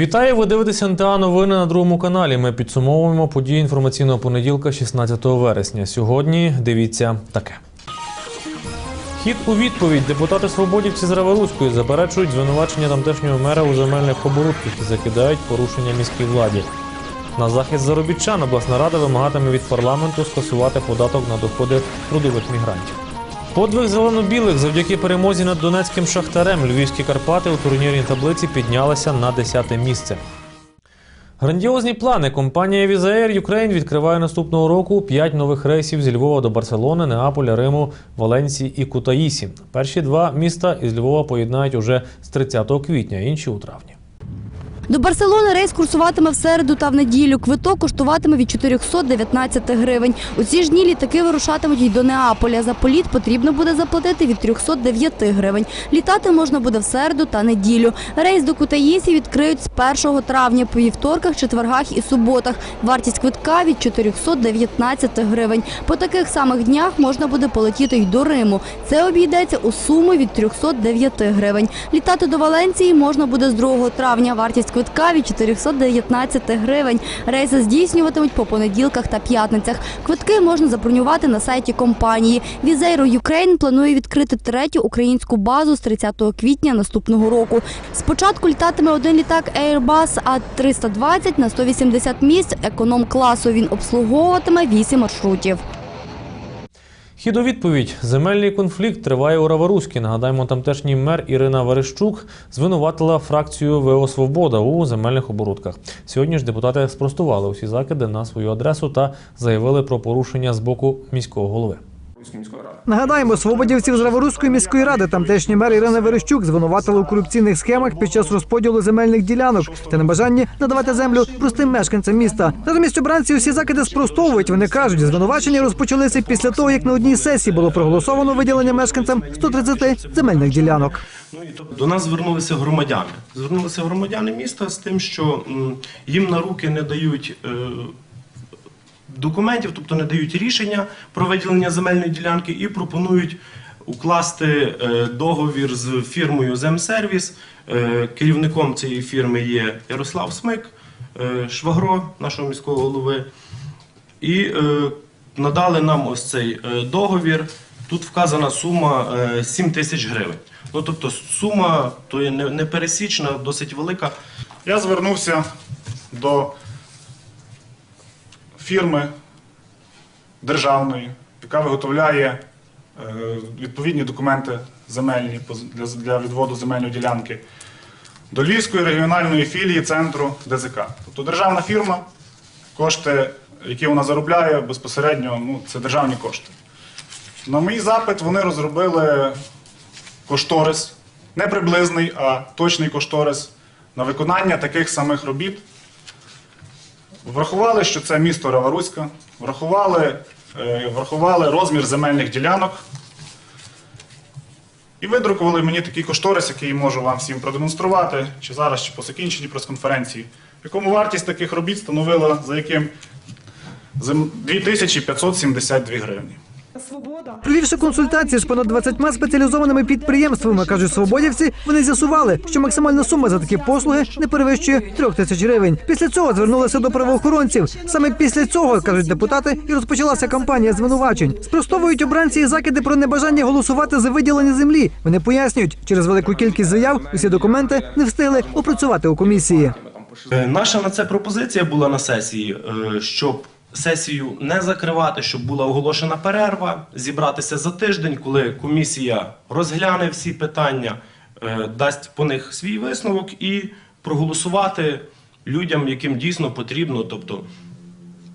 Вітаю! Ви дивитеся НТА новини на другому каналі. Ми підсумовуємо події інформаційного понеділка, 16 вересня. Сьогодні дивіться таке. Хід у відповідь депутати свободівці з Раворуської заперечують звинувачення тамтешнього мера у земельних оборудках і закидають порушення міській владі. На захист заробітчан обласна рада вимагатиме від парламенту скасувати податок на доходи трудових мігрантів. Подвиг зелено-білих завдяки перемозі над донецьким шахтарем львівські Карпати у турнірній таблиці піднялися на 10 місце. Грандіозні плани. Компанія Візаер Ukraine відкриває наступного року 5 нових рейсів зі Львова до Барселони, Неаполя, Риму, Валенції і Кутаїсі. Перші два міста із Львова поєднають уже з 30 квітня, інші у травні. До Барселони рейс курсуватиме в середу та в неділю. Квиток коштуватиме від 419 гривень. У ці ж дні літаки вирушатимуть й до Неаполя. За політ потрібно буде заплатити від 309 гривень. Літати можна буде в середу та неділю. Рейс до Кутаїсі відкриють з 1 травня по вівторках, четвергах і суботах. Вартість квитка від 419 гривень. По таких самих днях можна буде полетіти й до Риму. Це обійдеться у суму від 309 гривень. Літати до Валенції можна буде з 2 травня. Вартість квитка від 419 гривень. Рейси здійснюватимуть по понеділках та п'ятницях. Квитки можна забронювати на сайті компанії. Візейро Юкрейн планує відкрити третю українську базу з 30 квітня наступного року. Спочатку літатиме один літак Airbus А320 на 180 місць економ-класу. Він обслуговуватиме 8 маршрутів. Хід у відповідь. Земельний конфлікт триває у Раворуській. Нагадаємо, тамтешній мер Ірина Верещук звинуватила фракцію ВО Свобода у земельних оборудках. Сьогодні ж депутати спростували усі закиди на свою адресу та заявили про порушення з боку міського голови. Нагадаємо, свободівців з Раворуської міської ради тамтешній мер Ірина Верещук звинуватили у корупційних схемах під час розподілу земельних ділянок та небажанні надавати землю простим мешканцям міста. Натомість обранці усі закиди спростовують. Вони кажуть, звинувачення розпочалися після того, як на одній сесії було проголосовано виділення мешканцям 130 земельних ділянок. Ну і до нас звернулися громадяни. Звернулися громадяни міста з тим, що їм на руки не дають е, документів, тобто не дають рішення про виділення земельної ділянки і пропонують укласти е, договір з фірмою Земсервіс. Е, керівником цієї фірми є Ярослав Смик, е, швагро нашого міського голови. І надали нам ось цей договір. Тут вказана сума е, 7 тисяч гривень. Ну тобто сума то є не- непересічна, досить велика. Я звернувся до фірми державної, яка виготовляє е, відповідні документи земельні для, відводу земельної ділянки, до Львівської регіональної філії центру ДЗК. Тобто державна фірма, кошти, які вона заробляє безпосередньо, ну, це державні кошти. На мій запит вони розробили кошторис, не приблизний, а точний кошторис на виконання таких самих робіт. Врахували, що це місто Раваруська, врахували, е, врахували розмір земельних ділянок. І видрукували мені такий кошторис, який можу вам всім продемонструвати, чи зараз, чи по закінченні прес-конференції, в якому вартість таких робіт становила за яким 2572 гривні. Провівши консультації з понад 20 спеціалізованими підприємствами, кажуть свободівці, вони з'ясували, що максимальна сума за такі послуги не перевищує трьох тисяч гривень. Після цього звернулися до правоохоронців. Саме після цього кажуть депутати, і розпочалася кампанія звинувачень. Спростовують обранці і закиди про небажання голосувати за виділення землі. Вони пояснюють, через велику кількість заяв усі документи не встигли опрацювати у комісії. Е, Наша на це пропозиція була на сесії, е, щоб сесію не закривати, щоб була оголошена перерва, зібратися за тиждень, коли комісія розгляне всі питання, е, дасть по них свій висновок і проголосувати людям, яким дійсно потрібно, тобто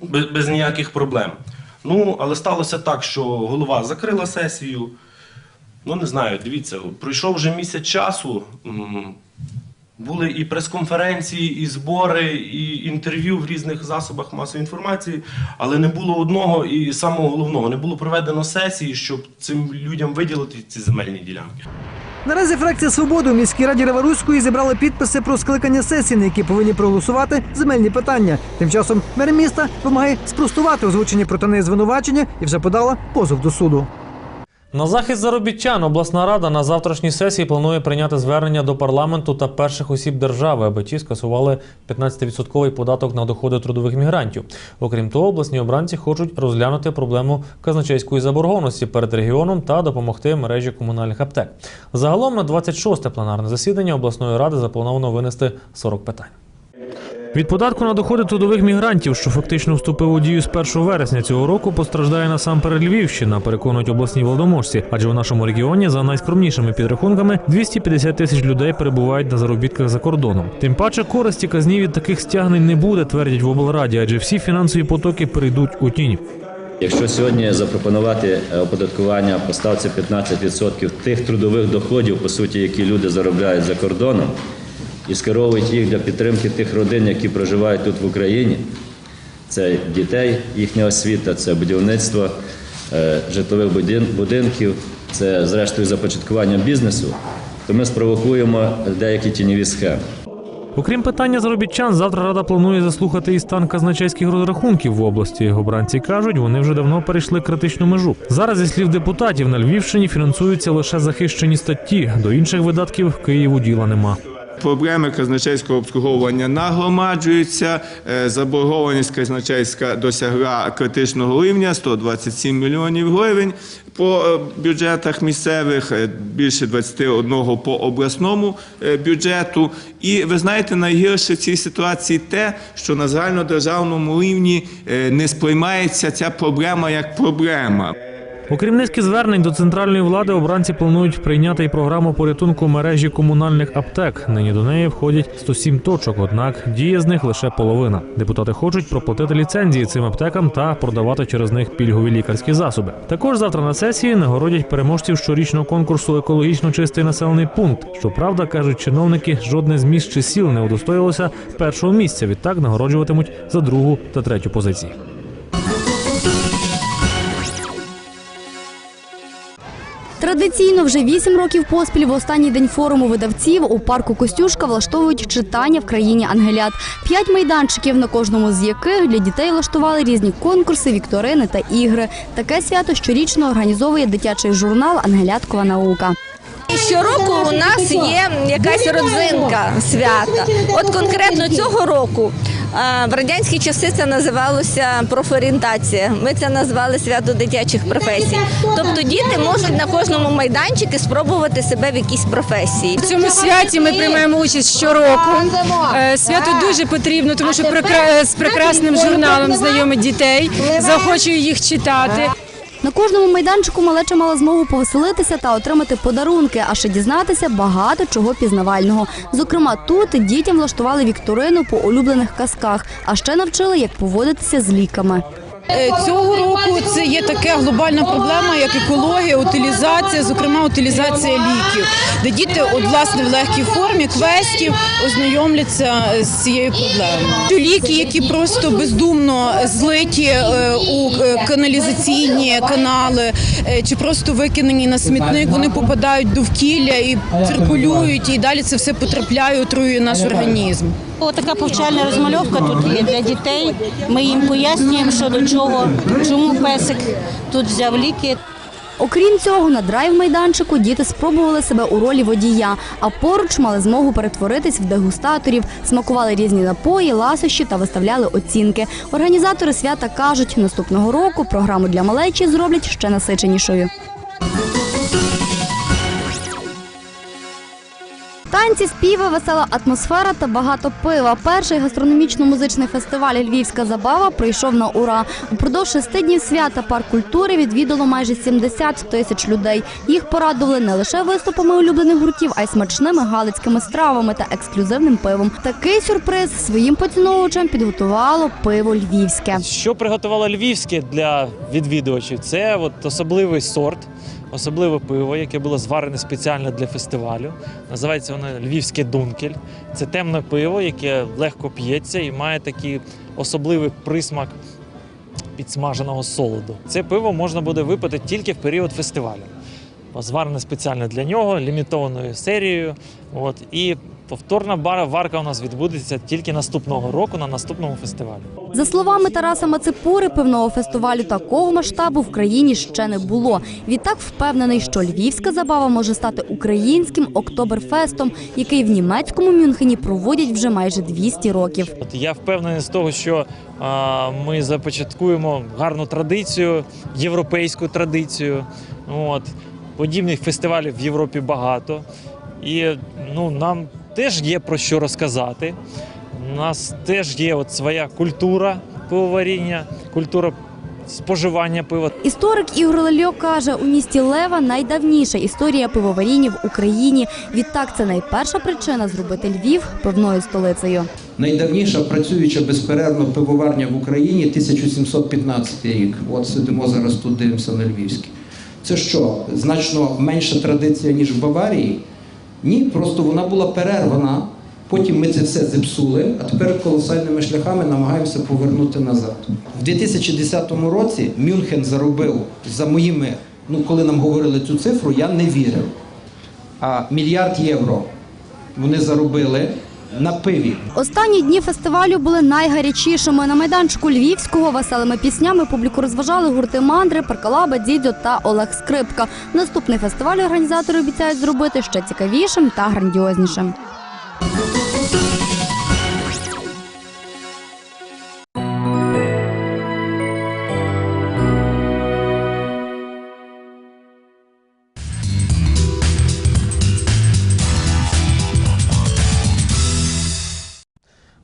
без, без ніяких проблем. Ну, але сталося так, що голова закрила сесію. Ну, не знаю, дивіться, пройшов вже місяць часу. Були і прес-конференції, і збори, і інтерв'ю в різних засобах масової інформації, але не було одного і самого головного не було проведено сесії, щоб цим людям виділити ці земельні ділянки. Наразі фракція свободи у міській раді Реворуської зібрала підписи про скликання сесії, на які повинні проголосувати земельні питання. Тим часом мер міста вимагає спростувати озвучені проти неї звинувачення і вже подала позов до суду. На захист заробітчан обласна рада на завтрашній сесії планує прийняти звернення до парламенту та перших осіб держави, аби ті скасували 15% податок на доходи трудових мігрантів. Окрім того, обласні обранці хочуть розглянути проблему казначейської заборгованості перед регіоном та допомогти мережі комунальних аптек. Загалом на 26-те пленарне засідання обласної ради заплановано винести 40 питань. Від податку на доходи трудових мігрантів, що фактично вступив у дію з 1 вересня цього року, постраждає насамперед Львівщина, переконують обласні владоможці. Адже в нашому регіоні за найскромнішими підрахунками 250 тисяч людей перебувають на заробітках за кордоном. Тим паче користі казні від таких стягнень не буде, твердять в облраді, адже всі фінансові потоки перейдуть у тінь. Якщо сьогодні запропонувати е, оподаткування по ставці 15% тих трудових доходів, по суті, які люди заробляють за кордоном, і скеровують їх для підтримки тих родин, які проживають тут в Україні, це дітей, їхня освіта, це будівництво е, житлових будинків, це зрештою започаткування бізнесу, то ми спровокуємо деякі тіньові схеми. Окрім питання заробітчан, завтра рада планує заслухати і стан казначейських розрахунків в області. Обранці кажуть, вони вже давно перейшли критичну межу. Зараз, зі слів депутатів, на Львівщині фінансуються лише захищені статті. До інших видатків Києву діла нема. Проблеми казначейського обслуговування нагромаджуються. Е, Заборгованість казначейська досягла критичного рівня 127 мільйонів гривень по е, бюджетах місцевих, е, більше 21 по обласному бюджету. І ви знаєте, найгірше в цій ситуації те, що на загальнодержавному рівні не сприймається ця проблема як проблема. Окрім низки звернень до центральної влади, обранці планують прийняти і програму порятунку мережі комунальних аптек. Нині до неї входять 107 точок, однак діє з них лише половина. Депутати хочуть проплатити ліцензії цим аптекам та продавати через них пільгові лікарські засоби. Також завтра на сесії нагородять переможців щорічного конкурсу екологічно чистий населений пункт. Щоправда, кажуть чиновники, жодне з міст чи сіл не удостоїлося першого місця. Відтак нагороджуватимуть за другу та третю позиції. Традиційно вже вісім років поспіль в останній день форуму видавців у парку Костюшка влаштовують читання в країні ангелят. П'ять майданчиків, на кожному з яких для дітей влаштували різні конкурси, вікторини та ігри. Таке свято щорічно організовує дитячий журнал Ангеляткова наука. Щороку у нас є якась родзинка свята. От конкретно цього року в радянські часи це називалося профорієнтація. Ми це назвали свято дитячих професій. Тобто діти можуть на кожному майданчику спробувати себе в якійсь професії. В цьому святі ми приймаємо участь щороку. Е, Свято дуже потрібно, тому що з прекрасним журналом знайомить дітей, заохочує їх читати. На кожному майданчику малеча мала змогу повеселитися та отримати подарунки, а ще дізнатися багато чого пізнавального. Зокрема, тут дітям влаштували вікторину по улюблених казках, а ще навчили, як поводитися з ліками. Е, Цього року це є така глобальна проблема, як екологія, утилізація, зокрема утилізація ліків, де діти, от власне в легкій формі квестів ознайомляться з цією проблемою. Ліки, які просто бездумно злиті е, у е, каналізаційні канали е, чи просто викинені на смітник, вони попадають довкілля і циркулюють, і далі це все потрапляє, отруює наш організм. Така повчальна розмальовка тут є для дітей. Ми їм пояснюємо, що до чого, чому песик тут взяв ліки. Окрім цього, на драйв-майданчику діти спробували себе у ролі водія, а поруч мали змогу перетворитись в дегустаторів, смакували різні напої, ласощі та виставляли оцінки. Організатори свята кажуть, наступного року програму для малечі зроблять ще насиченішою. Танці, співи, весела атмосфера та багато пива. Перший гастрономічно-музичний фестиваль Львівська забава прийшов на ура. Упродовж шести днів свята парк культури відвідало майже 70 тисяч людей. Їх порадували не лише виступами улюблених гуртів, а й смачними галицькими стравами та ексклюзивним пивом. Такий сюрприз своїм поціновувачам підготувало пиво львівське. Що приготувало львівське для відвідувачів? Це от особливий сорт, особливе пиво, яке було зварене спеціально для фестивалю. Називається воно львівське дункель. Це темне пиво, яке легко п'ється і має такий особливий присмак підсмаженого солоду. Це пиво можна буде випити тільки в період фестивалю. Зварене спеціально для нього, лімітованою серією. От, і Повторна бар- варка у нас відбудеться тільки наступного року на наступному фестивалі. За словами Тараса Мацепури, пивного фестивалю такого масштабу в країні ще не було. Відтак впевнений, що львівська забава може стати українським октоберфестом, який в німецькому Мюнхені проводять вже майже 200 років. От я впевнений з того, що а, ми започаткуємо гарну традицію, європейську традицію. От. Подібних фестивалів в Європі багато. І ну, нам теж є про що розказати. У нас теж є от своя культура пивоваріння, культура споживання пива. Історик Ігор Лельо каже, у місті Лева найдавніша історія пивоваріння в Україні. Відтак це найперша причина зробити Львів пивною столицею. Найдавніша працююча безперервно пивоварня в Україні 1715 рік. От сидимо зараз тут, дивимося на Львівській. Це що, значно менша традиція, ніж в Баварії? Ні, просто вона була перервана. Потім ми це все зіпсули, а тепер колосальними шляхами намагаємося повернути назад. В 2010 році Мюнхен заробив за моїми, ну коли нам говорили цю цифру, я не вірив. А мільярд євро вони заробили на пиві. Останні дні фестивалю були найгарячішими. На майданчику Львівського веселими піснями публіку розважали гурти Мандри, Паркалаба, Дідьо та Олег Скрипка. Наступний фестиваль організатори обіцяють зробити ще цікавішим та грандіознішим.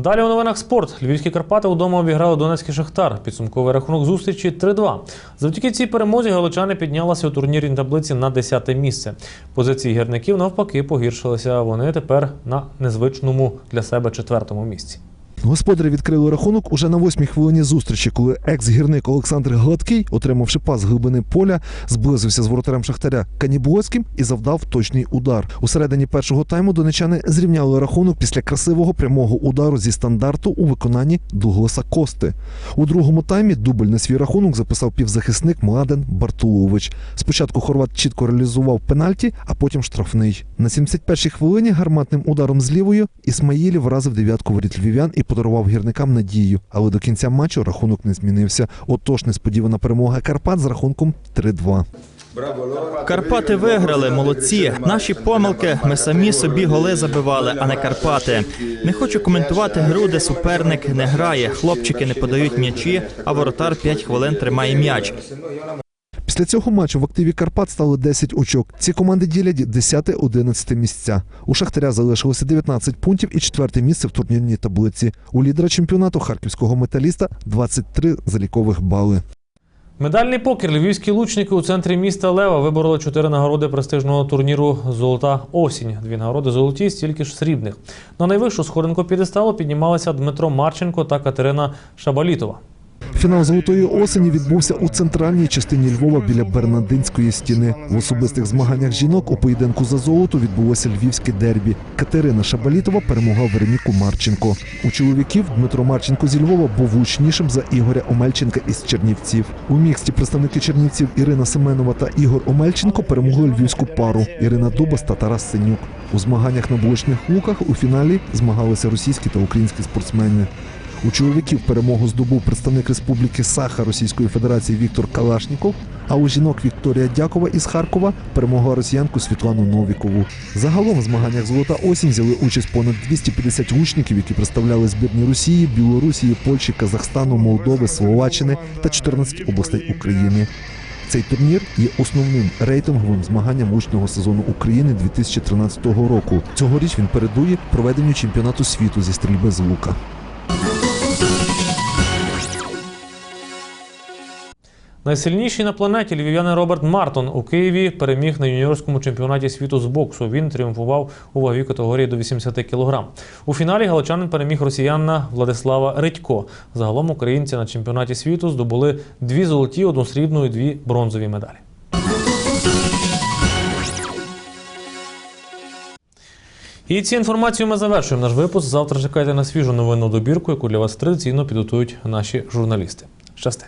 Далі у новинах спорт. Львівські Карпати вдома обіграли Донецький Шахтар. Підсумковий рахунок зустрічі 3-2. Завдяки цій перемозі галичани піднялися у турнірній таблиці на 10 місце. Позиції гірників навпаки погіршилися. Вони тепер на незвичному для себе четвертому місці. Господарі відкрили рахунок уже на восьмій хвилині зустрічі, коли екс-гірник Олександр Гладкий, отримавши пас з глибини поля, зблизився з воротарем Шахтаря Канібольським і завдав точний удар. У середині першого тайму донечани зрівняли рахунок після красивого прямого удару зі стандарту у виконанні Дугласа Кости. У другому таймі дубль на свій рахунок записав півзахисник Младен Бартулович. Спочатку хорват чітко реалізував пенальті, а потім штрафний. На 71-й хвилині гарматним ударом з лівою Ісмаїлів вразив дев'ятку воріт львів'ян і подарував гірникам надію. Але до кінця матчу рахунок не змінився. Отож, несподівана перемога Карпат з рахунком 3-2. Карпати виграли, молодці. Наші помилки. Ми самі собі голи забивали, а не Карпати. Не хочу коментувати гру, де суперник не грає. Хлопчики не подають м'ячі, а воротар 5 хвилин тримає м'яч. Після цього матчу в активі Карпат стало 10 очок. Ці команди ділять 10-11 місця. У Шахтаря залишилося 19 пунктів і четверте місце в турнірній таблиці. У лідера чемпіонату харківського металіста 23 залікових бали. Медальний покер львівські лучники у центрі міста Лева вибороли чотири нагороди престижного турніру Золота осінь. Дві нагороди золоті, стільки ж срібних. На найвищу сходинку п'єдесталу піднімалися Дмитро Марченко та Катерина Шабалітова. Фінал золотої осені відбувся у центральній частині Львова біля Бернадинської стіни. В особистих змаганнях жінок у поєдинку за золото відбулося львівське дербі. Катерина Шабалітова перемогла Вероніку Марченко. У чоловіків Дмитро Марченко зі Львова був гучнішим за Ігоря Омельченка із Чернівців. У міксті представники Чернівців Ірина Семенова та Ігор Омельченко перемогли львівську пару Ірина Дубас та Тарас Синюк. У змаганнях на булочних луках у фіналі змагалися російські та українські спортсмени. У чоловіків перемогу здобув представник Республіки Саха Російської Федерації Віктор Калашніков, а у жінок Вікторія Дякова із Харкова перемогла росіянку Світлану Новікову. Загалом в змаганнях Золота осінь взяли участь понад 250 лучників, які представляли збірні Росії, Білорусі, Польщі, Казахстану, Молдови, Словаччини та 14 областей України. Цей турнір є основним рейтинговим змаганням лучного сезону України 2013 року. Цьогоріч він передує проведенню чемпіонату світу зі стрільби з лука. Найсильніший на планеті львів'янин Роберт Мартон у Києві переміг на юніорському чемпіонаті світу з боксу. Він тріумфував у ваговій категорії до 80 кг. У фіналі галичанин переміг росіянина Владислава Редько. Загалом українці на чемпіонаті світу здобули дві золоті, одну срібну і дві бронзові медалі. І ці інформацію ми завершуємо наш випуск. Завтра чекайте на свіжу новинну добірку, яку для вас традиційно підготують наші журналісти. Щасти!